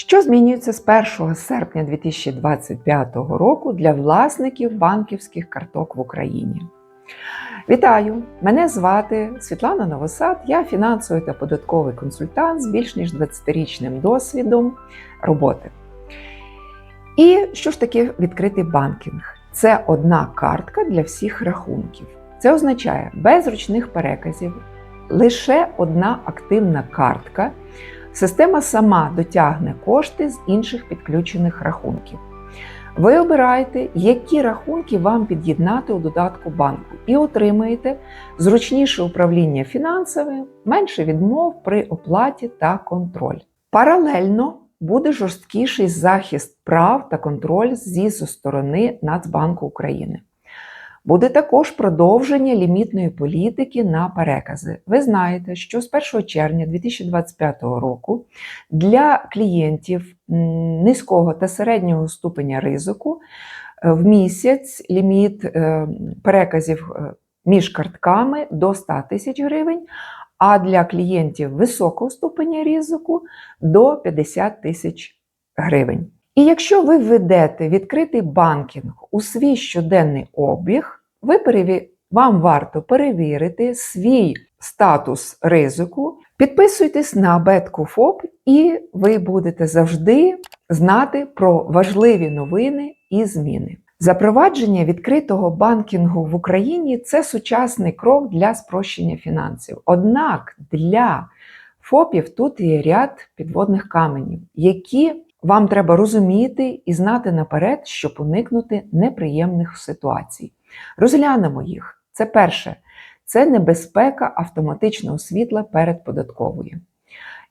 Що змінюється з 1 серпня 2025 року для власників банківських карток в Україні? Вітаю! Мене звати Світлана Новосад, я фінансовий та податковий консультант з більш ніж 20-річним досвідом роботи. І що ж таке відкритий банкінг? Це одна картка для всіх рахунків. Це означає без ручних переказів, лише одна активна картка. Система сама дотягне кошти з інших підключених рахунків. Ви обираєте, які рахунки вам під'єднати у додатку банку, і отримаєте зручніше управління фінансами, менше відмов при оплаті та контроль. Паралельно буде жорсткіший захист прав та контроль зі сторони Нацбанку України. Буде також продовження лімітної політики на перекази. Ви знаєте, що з 1 червня 2025 року для клієнтів низького та середнього ступеня ризику е, в місяць ліміт е, переказів е, між картками до 100 тисяч гривень, а для клієнтів високого ступеня ризику до 50 тисяч гривень. І якщо ви введете відкритий банкінг у свій щоденний обіг, ви переві... вам варто перевірити свій статус ризику, підписуйтесь на бетку ФОП, і ви будете завжди знати про важливі новини і зміни. Запровадження відкритого банкінгу в Україні це сучасний крок для спрощення фінансів. Однак для ФОПів тут є ряд підводних каменів, які вам треба розуміти і знати наперед, щоб уникнути неприємних ситуацій. Розглянемо їх. Це перше, це небезпека автоматичного світла перед податковою.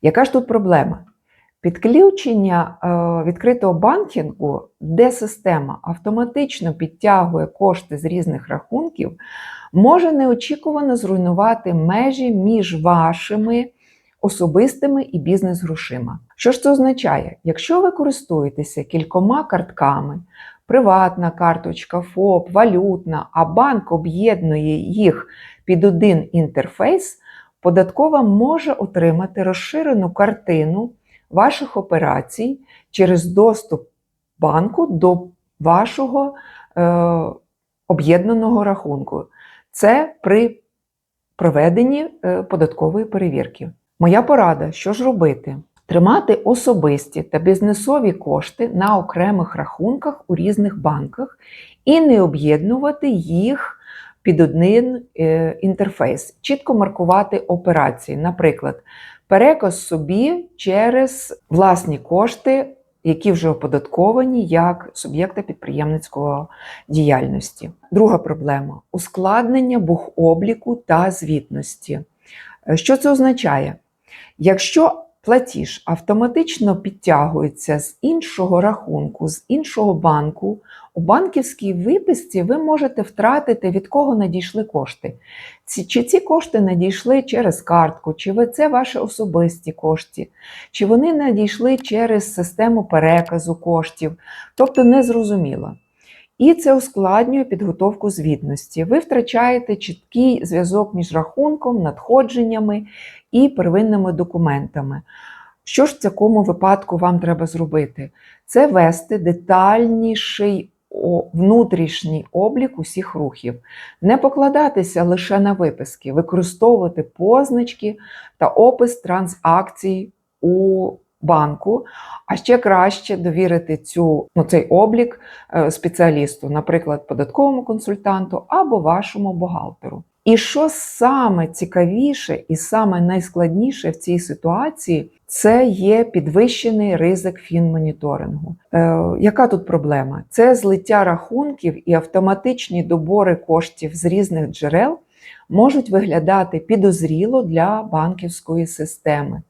Яка ж тут проблема? Підключення е, відкритого банкінгу, де система автоматично підтягує кошти з різних рахунків, може неочікувано зруйнувати межі між вашими особистими і бізнес-грошима. Що ж це означає? Якщо ви користуєтеся кількома картками, приватна карточка, ФОП, валютна, а банк об'єднує їх під один інтерфейс, податкова може отримати розширену картину ваших операцій через доступ банку до вашого е, об'єднаного рахунку. Це при проведенні е, податкової перевірки. Моя порада, що ж робити? Тримати особисті та бізнесові кошти на окремих рахунках у різних банках і не об'єднувати їх під один е, інтерфейс, чітко маркувати операції. Наприклад, переказ собі через власні кошти, які вже оподатковані як суб'єкта підприємницької діяльності. Друга проблема ускладнення бухобліку та звітності. Е, що це означає? Якщо платіж автоматично підтягується з іншого рахунку, з іншого банку, у банківській виписці ви можете втратити, від кого надійшли кошти. Чи ці кошти надійшли через картку, чи це ваші особисті кошти, чи вони надійшли через систему переказу коштів, тобто незрозуміло. І це ускладнює підготовку звітності. Ви втрачаєте чіткий зв'язок між рахунком, надходженнями і первинними документами. Що ж в такому випадку вам треба зробити? Це вести детальніший внутрішній облік усіх рухів, не покладатися лише на виписки, використовувати позначки та опис транзакцій у банку, а ще краще довірити цю, ну, цей облік е, спеціалісту, наприклад, податковому консультанту або вашому бухгалтеру. І що саме цікавіше і саме найскладніше в цій ситуації, це є підвищений ризик фінмоніторингу. Е, Яка тут проблема? Це злиття рахунків і автоматичні добори коштів з різних джерел можуть виглядати підозріло для банківської системи.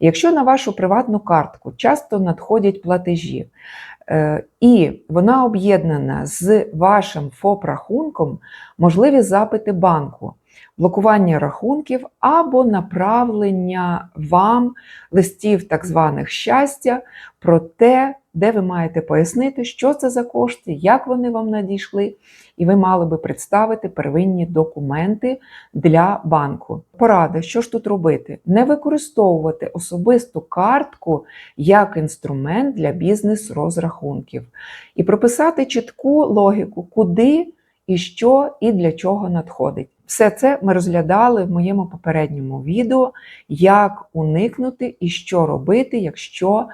Якщо на вашу приватну картку часто надходять платежі, е, і вона об'єднана з вашим ФОП-рахунком, можливі запити банку. блокування рахунків або направлення вам листів так званих щастя про те, де ви маєте пояснити, що це за кошти, як вони вам надійшли, і ви мали би представити первинні документи для банку. Порада, що ж тут робити? Не використовувати особисту картку як інструмент для бізнес-розрахунків і прописати чітку логіку, куди і що і для чого надходить. Все це ми розглядали в моєму попередньому відео, як уникнути і що робити, якщо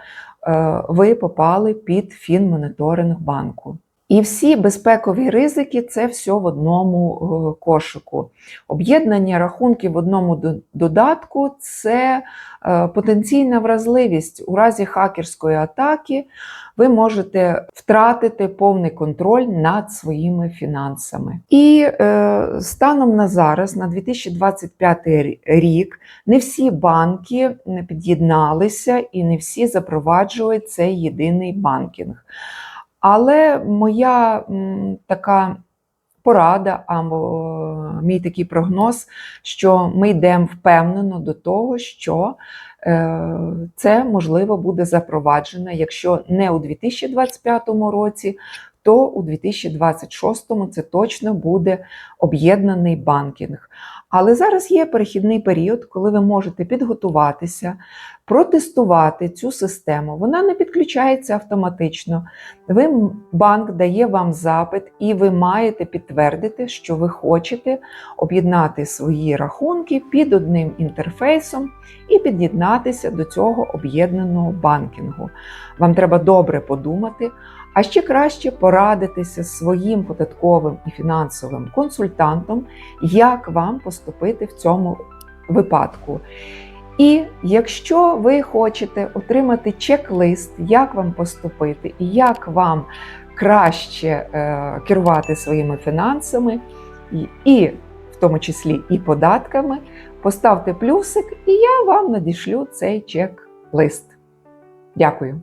е, ви попали під фінмоніторинг банку. І всі безпекові ризики це все в одному е, кошику. Об'єднання рахунків в одному додатку це е, потенційна вразливість. У разі хакерської атаки ви можете втратити повний контроль над своїми фінансами. І е, станом на зараз, на 2025 рік, не всі банки під'єдналися і не всі запроваджують цей єдиний банкінг. Але моя така порада або мій такий прогноз, що ми йдемо впевнено до того, що е, це можливо буде запроваджено, якщо не у 2025 році, то у 2026-му це точно буде об'єднаний банкінг. Але зараз є перехідний період, коли ви можете підготуватися, протестувати цю систему. Вона не підключається автоматично. Ви, банк дає вам запит, і ви маєте підтвердити, що ви хочете об'єднати свої рахунки під одним інтерфейсом і під'єднатися до цього об'єднаного банкінгу. Вам треба добре подумати, а ще краще порадитися з своїм податковим і фінансовим консультантом, як вам поступити в цьому випадку. І якщо ви хочете отримати чек-лист, як вам поступити і як вам краще е, керувати своїми фінансами, і, і в тому числі і податками, поставте плюсик, і я вам надішлю цей чек-лист. Дякую.